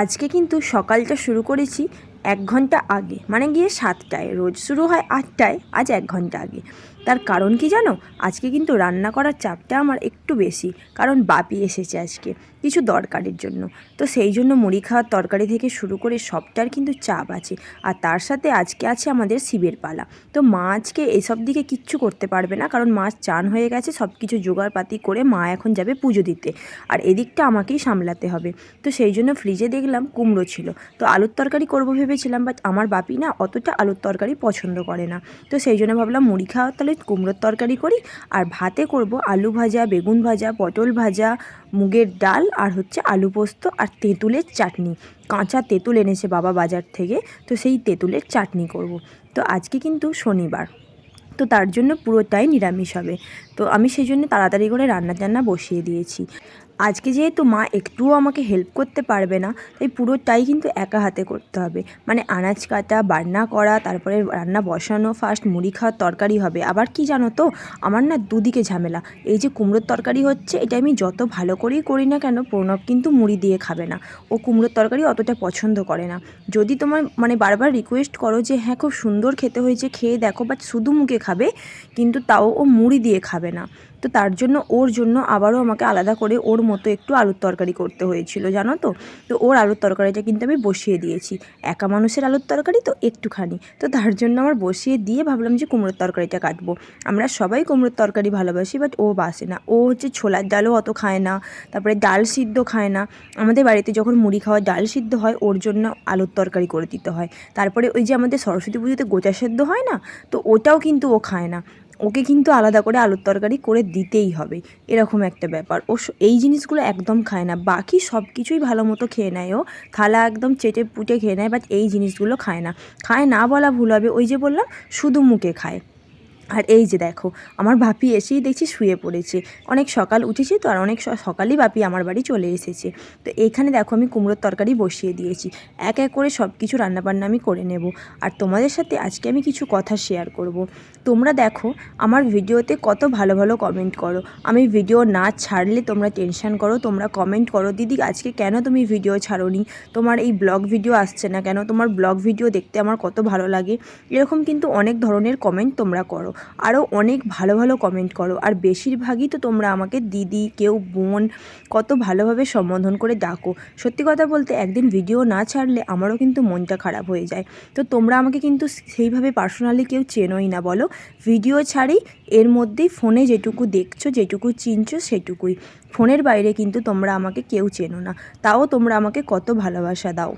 আজকে কিন্তু সকালটা শুরু করেছি এক ঘণ্টা আগে মানে গিয়ে সাতটায়। রোজ শুরু হয় আটটায়, আজ এক ঘণ্টা আগে। তার কারণ কি জানো? আজকে কিন্তু রান্না করার চাপটা আমার একটু বেশি, কারণ বাপি এসেছে আজকে। কিছু দরকারের জন্য। তো সেই জন্য মুড়ি খাওয়ার তরকারি থেকে শুরু করে সবটার কিন্তু চাপ আছে। আর তার সাথে আজকে আছে আমাদের শিবের পালা। তো মা আজকে এসব দিকে কিচ্ছু করতে পারবে না, কারণ মাছ চান হয়ে গেছে সব কিছু জোগাড়পাতি করে মা এখন যাবে পুজো দিতে। আর এদিকটা আমাকেই সামলাতে হবে। তো সেই জন্য ফ্রিজে দেখলাম কুমড়ো ছিল। তো আলুর তরকারি করব ভেবেছিলাম বাট আমার বাপি না অতটা আলুর তরকারি পছন্দ করে না। তো সেই জন্য ভাবলাম মুড়ি খাওয়ার তাহলে কুমড়োর তরকারি করি। আর ভাতে করব আলু ভাজা, বেগুন ভাজা, পটল ভাজা মুগের ডাল আর হচ্ছে আলু পোস্ত আর তেঁতুলের চাটনি। কাঁচা তেঁতুল এনেছে বাবা বাজার থেকে, তো সেই তেঁতুলের চাটনি করব। তো আজকে কিন্তু শনিবার, তো তার জন্য পুরোটাই নিরামিষ হবে। তো আমি সেই জন্য তাড়াতাড়ি করে রান্না টান্না বসিয়ে দিয়েছি। আজকে যেহেতু মা একটুও আমাকে হেল্প করতে পারবে না, তাই পুরোটাই কিন্তু একা হাতে করতে হবে। মানে আনাজ কাটা, বান্না করা, তারপরে রান্না বসানো ফার্স্ট মুড়ি খাওয়ার তরকারি হবে। আবার কি জানো তো, আমার না দুদিকে ঝামেলা। এই যে কুমড়োর তরকারি হচ্ছে, এটা আমি যত ভালো করেই করি না কেন, প্রণব কিন্তু মুড়ি দিয়ে খাবে না। ও কুমড়োর তরকারি অতটা পছন্দ করে না। যদি তোমার মানে বারবার রিকোয়েস্ট করো যে হ্যাঁ খুব সুন্দর খেতে হয়েছে, খেয়ে দেখো বাট শুধু মুখে খাবে, কিন্তু তাও ও মুড়ি দিয়ে খাবে না। তো তার জন্য, ওর জন্য আবারও আমাকে আলাদা করে ওর মতো একটু আলুর তরকারি করতে হয়েছিল, জানো তো? তো ওর আলুর তরকারিটা কিন্তু আমি বসিয়ে দিয়েছি। একা মানুষের আলুর তরকারি তো একটুখানি। তো তার জন্য আমার বসিয়ে দিয়ে ভাবলাম যে কুমড়োর তরকারিটা কাটবো। আমরা সবাই কুমড়োর তরকারি ভালোবাসি বাট ও বাসে না। ও হচ্ছে ছোলার ডালও অত খায় না, তারপরে ডাল সিদ্ধ খায় না। আমাদের বাড়িতে যখন মুড়ি খাওয়া ডাল সিদ্ধ হয়, ওর জন্য আলুর তরকারি করে দিতে হয়। তারপরে ওই যে আমাদের সরস্বতী পুজোতে গোচা সেদ্ধ হয় না, তো ওটাও কিন্তু ও খায় না। ওকে কিন্তু আলাদা করে আলুর তরকারি করে দিতেই হবে। এরকম একটা ব্যাপার। ও এই জিনিসগুলো একদম খায় না। বাকি সব কিছুই ভালো মতো খেয়ে নেয় ও। থালা একদম চেটে পুটে খেয়ে নেয়, বাট এই জিনিসগুলো খায় না। খায় না বলা ভুল হবে। ওই যে বললাম, শুধু মুখে খায়। আর এই যে দেখো, আমার বাপি এসেই দেখছি শুয়ে পড়েছে। অনেক সকাল উঠেছে তো আর অনেক সকালেই বাপি আমার বাড়ি চলে এসেছে। তো এইখানে দেখো আমি কুমড়োর তরকারি বসিয়ে দিয়েছি। এক এক করে সব কিছু রান্নাবান্না আমি করে নেব। আর তোমাদের সাথে আজকে আমি কিছু কথা শেয়ার করব। তোমরা দেখো, আমার ভিডিওতে কত ভালো ভালো কমেন্ট করো। আমি ভিডিও না ছাড়লে তোমরা টেনশান করো, তোমরা কমেন্ট করো, দিদি, আজকে কেন তুমি ভিডিও ছাড়োনি? তোমার এই ব্লগ ভিডিও আসছে না কেন? তোমার ব্লগ ভিডিও দেখতে আমার কত ভালো লাগে? এরকম কিন্তু অনেক ধরনের কমেন্ট তোমরা করো। আরও অনেক ভালো ভালো কমেন্ট করো। আর বেশিরভাগই তো তোমরা আমাকে দিদি, কেউ বোন কত ভালোভাবে সম্বোধন করে ডাকো। সত্যি কথা বলতে একদিন ভিডিও না ছাড়লে আমারও কিন্তু মনটা খারাপ হয়ে যায়। তো তোমরা আমাকে কিন্তু সেইভাবে পার্সোনালি কেউ চেনোই না, বলো। ভিডিও ছাড়ি, এর মধ্যেই ফোনে যেটুকু দেখছ, যেটুকু চিনছো, সেটুকুই। ফোনের বাইরে কিন্তু তোমরা আমাকে কেউ চেনো না। তাও তোমরা আমাকে কত ভালোবাসা দাও।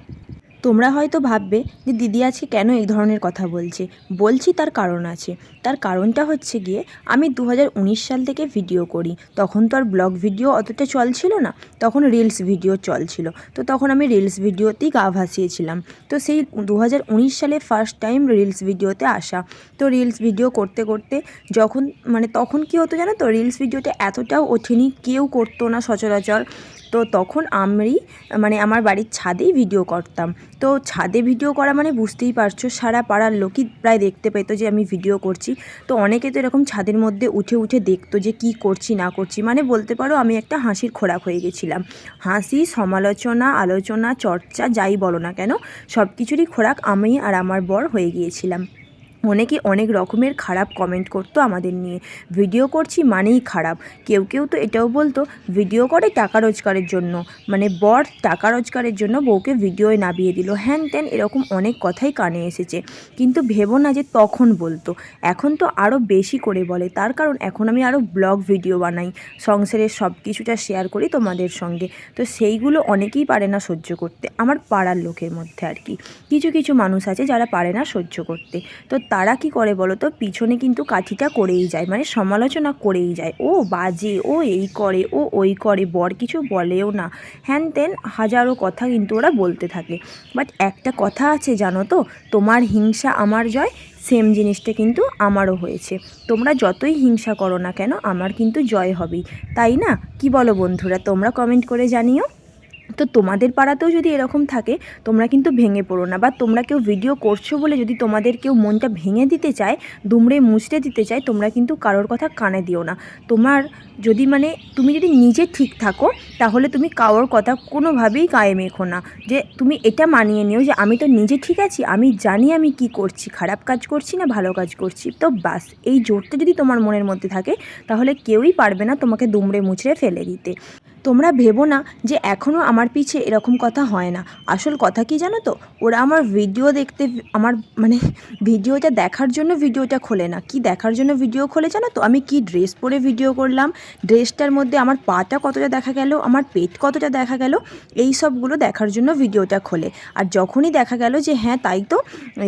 তোমরা হয়তো ভাববে যে দিদি আজকে কেন এই ধরনের কথা বলছে। বলছি তার কারণ আছে। তার কারণটা হচ্ছে গিয়ে আমি দু হাজার উনিশ সাল থেকে ভিডিও করি। তখন তো আর ব্লগ ভিডিও অতটা চলছিল না। তখন রিলস ভিডিও চলছিল। তো তখন আমি রিলস ভিডিওতেই গা ভাসিয়েছিলাম। তো সেই দু হাজার উনিশ সালে ফার্স্ট টাইম রিলস ভিডিওতে আসা। তো রিলস ভিডিও করতে করতে যখন মানে তখন কি হতো জানো তো? রিলস ভিডিওটা এতটাও ওঠেনি। কেউ করতো না সচরাচর। তো তখন আমি মানে আমার বাড়ির ছাদেই ভিডিও করতাম। তো ছাদে ভিডিও করা মানে বুঝতেই পারছ, সারা পাড়ার লোকই প্রায় দেখতে পেতো যে আমি ভিডিও করছি। তো অনেকে তো এরকম ছাদের মধ্যে উঠে উঠে দেখতো যে কি করছি, না করছি। মানে বলতে পারো আমি একটা হাসির খোরাক হয়ে গেছিলাম। হাসি, সমালোচনা, আলোচনা, চর্চা, যাই বলো না কেন সব কিছুরই খোরাক আমি আর আমার বর হয়ে গিয়েছিলাম। অনেকে অনেক রকমের খারাপ কমেন্ট করতো আমাদের নিয়ে। ভিডিও করছি মানেই খারাপ। কেউ কেউ তো এটাও বলতো ভিডিও করে টাকা রোজগারের জন্য। মানে বর টাকা রোজগারের জন্য বউকে ভিডিওয় নামিয়ে দিল। হ্যান ত্যান এরকম অনেক কথাই কানে এসেছে। কিন্তু ভেবো না যে তখন বলতো। এখন তো আরও বেশি করে বলে। তার কারণ এখন আমি আরও ব্লগ ভিডিও বানাই, সংসারের সব কিছুটা শেয়ার করি তোমাদের সঙ্গে। তো সেইগুলো অনেকেই পারে না সহ্য করতে। আমার পাড়ার লোকের মধ্যে আর কি। কিছু কিছু মানুষ আছে যারা পারে না সহ্য করতে। তো তারা কি করে বলো তো? পিছনে কিন্তু কাঠিটা করেই যায় মানে সমালোচনা করেই যায়। ও বাজে, ও এই করে, ও ওই করে, বর কিছু বলেও না। হ্যান তেন হাজারো কথা কিন্তু ওরা বলতে থাকে। বাট একটা কথা আছে জানো তো? তোমার হিংসা আমার জয় সেম জিনিসটা কিন্তু আমারও হয়েছে। তোমরা যতই হিংসা করো না কেন, আমার কিন্তু জয় হবেই। তাই না? কি বলো বন্ধুরা, তোমরা কমেন্ট করে জানিও। তো তোমাদের পাড়াতেও যদি এরকম থাকে, তোমরা কিন্তু ভেঙে পড়ো না বা তোমরা কেউ ভিডিও করছ বলে যদি তোমাদের কেউ মনটা ভেঙে দিতে চায়, দুমড়ে মুচড়ে দিতে চায়, তোমরা কিন্তু কারোর কথা কানে দিও না। তোমার যদি মানে তুমি যদি নিজে ঠিক থাকো, তাহলে তুমি কারোর কথা কোনোভাবেই গায়ে মেখো না। যে তুমি এটা মানিয়ে নিও যে আমি তো নিজে ঠিক আছি, আমি জানি আমি কি করছি, খারাপ কাজ করছি না ভালো কাজ করছি। তো বাস এই জোরটা যদি তোমার মনের মধ্যে থাকে, তাহলে কেউই পারবে না তোমাকে দুমড়ে মুচড়ে ফেলে দিতে। তোমরা ভেবো না যে এখনও আমার পিছে এরকম কথা হয় না। আসল কথা কি জানো তো? ওরা আমার ভিডিও দেখতে আমার মানে ভিডিওটা দেখার জন্য ভিডিওটা খোলে না। কি দেখার জন্য ভিডিও খোলে জানো তো? আমি কি ড্রেস পরে ভিডিও করলাম? ড্রেসটার মধ্যে আমার পাটা কতটা দেখা গেল? আমার পেট কতটা দেখা গেল? এই সবগুলো দেখার জন্য ভিডিওটা খোলে। আর যখনই দেখা গেল যে হ্যাঁ তাই তো,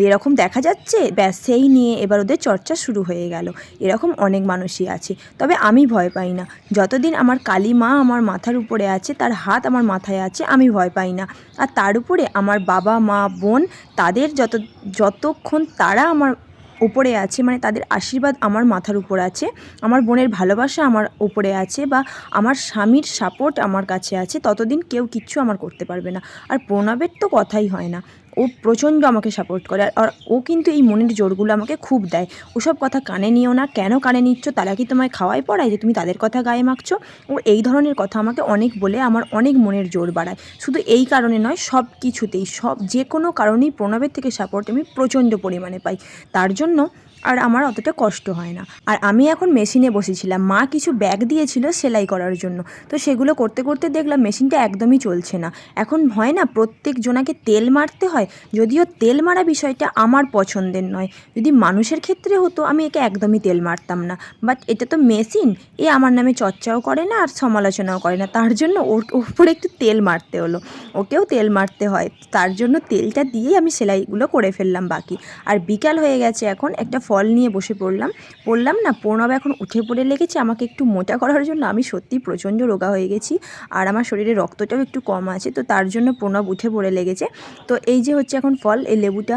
এরকম দেখা যাচ্ছে, ব্যাস, সেই নিয়ে এবার ওদের চর্চা শুরু হয়ে গেল। এরকম অনেক মানুষই আছে। তবে আমি ভয় পাই না। যতদিন আমার কালী মা আমার মাথার উপরে আছে, তার হাত আমার মাথায় আছে, আমি ভয় পাই না। আর তার উপরে আমার বাবা, মা, বোন, তাদের যত, যতক্ষণ তারা আমার উপরে আছে মানে তাদের আশীর্বাদ আমার মাথার উপর আছে, আমার বোনের ভালোবাসা আমার উপরে আছে বা আমার স্বামীর সাপোর্ট আমার কাছে আছে, ততদিন কেউ কিচ্ছু আমার করতে পারবে না। আর প্রণবের তো কথাই হয় না। ও প্রচণ্ড আমাকে সাপোর্ট করে আর- ও কিন্তু এই মনের জোরগুলো আমাকে খুব দেয়। ওসব কথা কানে নিও না, কেন কানে নিচ্ছ? তারা কি তোমায় খাওয়াই পড়ায় যে তুমি তাদের কথা গায়ে মাখছো? ও এই ধরনের কথা আমাকে অনেক বলে, আমার অনেক মনের জোর বাড়ায়। শুধু এই কারণে নয়, সব কিছুতেই, সব যে কোনো কারণেই প্রণবের থেকে সাপোর্ট আমি প্রচণ্ড পরিমাণে পাই। তার জন্য আর আমার অতটা কষ্ট হয় না। আর আমি এখন মেশিনে বসেছিলাম। মা কিছু ব্যাগ দিয়েছিল সেলাই করার জন্য। তো সেগুলো করতে করতে দেখলাম মেশিনটা একদমই চলছে না। এখন হয় না প্রত্যেক জনাকে তেল মারতে হয়। যদিও তেল মারা বিষয়টা আমার পছন্দের নয়। যদি মানুষের ক্ষেত্রে হতো, আমি একে একদমই তেল মারতাম না। বাট এটা তো মেশিন। এ আমার নামে চর্চাও করে না আর সমালোচনাও করে না। তার জন্য ওর উপরে একটু তেল মারতে হলো। ওকেও তেল মারতে হয়। তার জন্য তেলটা দিয়েই আমি সেলাইগুলো করে ফেললাম বাকি। আর বিকাল হয়ে গেছে এখন। একটা ফল নিয়ে বসে পড়লাম। পড়লাম না, প্রণব এখন উঠে পড়ে লেগেছে, আমাকে একটু মোটা করার জন্য। আমি সত্যি প্রচণ্ড রোগা হয়ে গেছি আর আমার শরীরে রক্তটাও একটু কম আছে, তো তার জন্য প্রণব উঠে পড়ে লেগেছে। তো এই যে হচ্ছে এখন ফল, এই লেবুটা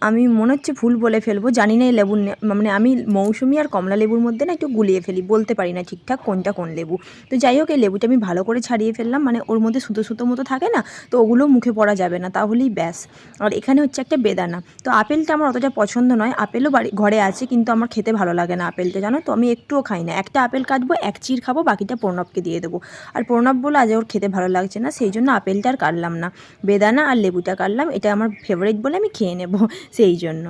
আমি মনে হচ্ছে ভুল বলে ফেলব, জানি না এই লেবুর নে- মানে আমি মৌসুমি আর কমলা লেবুর মধ্যে না একটু গুলিয়ে ফেলি, বলতে পারি না ঠিকঠাক কোনটা কোন লেবু। তো যাই হোক, এই লেবুটা আমি ভালো করে ছাড়িয়ে ফেললাম মানে ওর মধ্যে সুতো সুতো মতো থাকে না, তো ওগুলো মুখে পড়া যাবে না, তাহলেই ব্যাস। আর এখানে হচ্ছে একটা বেদানা, তো আপেলটা আমার অতটা পছন্দ নয়, আপেলও বাড়ি ঘরে আছে, কিন্তু আমার খেতে ভালো লাগে না আপেলটা, জানো তো? আমি একটুও খাই না। একটা আপেল কাটবো, এক চির খাব, বাকিটা প্রণবকে দিয়ে দেবো। আর প্রণব বলে আজ ওর খেতে ভালো লাগছে না, সেই জন্য আপেলটা আর কাটলাম না। বেদানা আর লেবুটা কাটলাম, এটা আমার ফেভারিট বলে আমি খেয়ে নেব, সেই জন্য।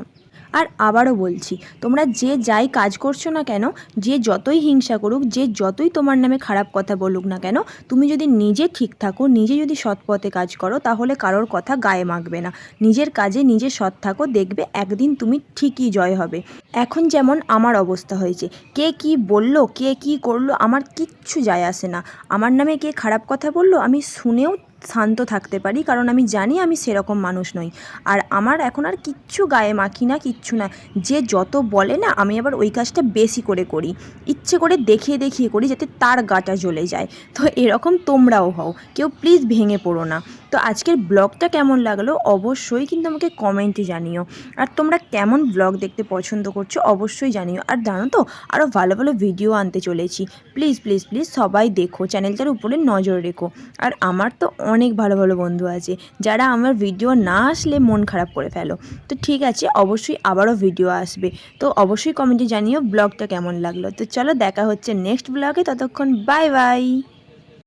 আর আবারও বলছি, তোমরা যে যাই কাজ করছ না কেন, যে যতই হিংসা করুক, যে যতই তোমার নামে খারাপ কথা বলুক না কেন, তুমি যদি নিজে ঠিক থাকো, নিজে যদি সৎ পথে কাজ করো, তাহলে কারোর কথা গায়ে মাখবে না। নিজের কাজে নিজে সৎ থাকো, দেখবে একদিন তুমি ঠিকই জয় হবে। এখন যেমন আমার অবস্থা হয়েছে, কে কি বলল, কে কি করল, আমার কিচ্ছু যায় আসে না। আমার নামে কে খারাপ কথা বলল, আমি শুনেও শান্ত থাকতে পারি, কারণ আমি জানি আমি সেরকম মানুষ নই। আর আমার এখন আর কিচ্ছু গায়ে মাখি না, কিচ্ছু না। যে যত বলে না, আমি আবার ওই কাজটা বেশি করে করি। ইচ্ছে করে দেখিয়ে দেখিয়ে করি যাতে তার গাটা জ্বলে যায়। তো এরকম তোমরাও হও, কেউ প্লিজ ভেঙে পড়ো না। তো আজকের ব্লগটা কেমন লাগল অবশ্যই কিন্তু আমাকে কমেন্টে জানিও। আর তোমরা কেমন ব্লগ দেখতে পছন্দ করছ অবশ্যই জানিও। আর জানো তো আরও ভালো ভালো ভিডিও আনতে চলেছি। প্লিজ প্লিজ প্লিজ সবাই দেখো, চ্যানেলটার উপরে নজর রেখো। আর আমার তো অনেক ভালো ভালো বন্ধু আছে, যারা আমার ভিডিও না আসলে মন খারাপ করে ফেলো। তো ঠিক আছে, অবশ্যই আবারও ভিডিও আসবে। তো অবশ্যই কমেন্টে জানিও ব্লগটা কেমন লাগল। তো চলো দেখা হচ্ছে নেক্সট ব্লগে ততক্ষণ বাই বাই